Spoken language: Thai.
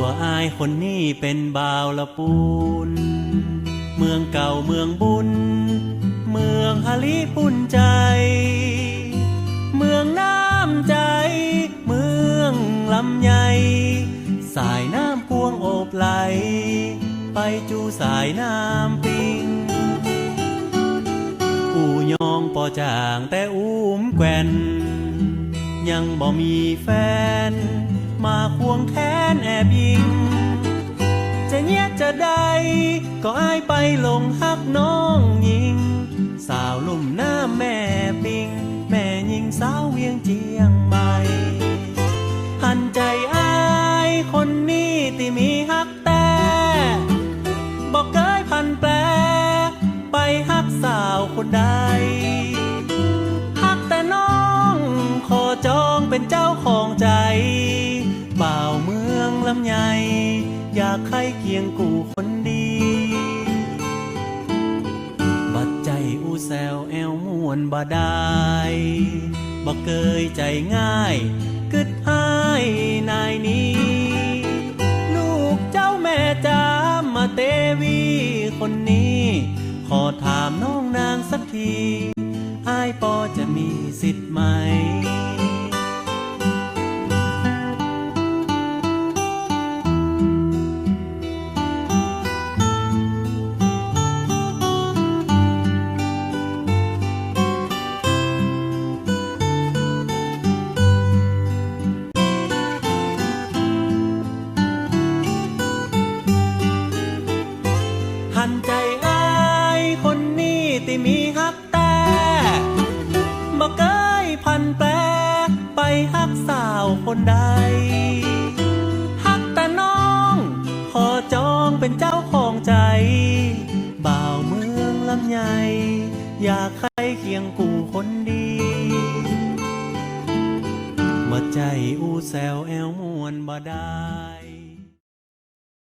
วอายคนนี้เป็นบ่าวละปูน เมืองเก่าเมืองบุญ เมืองฮาลิปุ่นใจ เมืองน้ำใจ เมืองลำใหญ่สายน้ำพวงโอบไหล ไปจูสายน้ำปิง อูยองปอจางแต่อุ้มแกว่นยังบ่มีแฟน มาควงแค้นแอบยิง จะเนียจะได้ ก็อายไปหลงฮักน้องยิง สาวลุ่มหน้าแม่ปิง แม่ยิงสาวเวียงเจียงใหม่หันใจอายคนนี้ที่มีฮักแต่บอกเคยพันแปล ไปฮักสาวคนใดฮักแต่น้อง ขอจองเป็นเจ้าของใจ ลำใหญ่อยากใครเคียงกูคนดี บัดใจอูแซวแอวมวนบ่ได้บ่เกยใจง่ายกึดหายนายนี้ ลูกเจ้าแม่จามาเตวีคนนี้ ขอถามน้องนางสักทีอายปอจะมีสิทธิ์ไหม มีฮักแต่บอกเคยพันแปรไปฮักสาวคนใดฮักแต่น้องขอจองเป็นเจ้าของใจ บ่าวเมืองลำใหญ่อยากใครเคียงกูคนดีมาใจอูแซวแอวมวนบ่ได้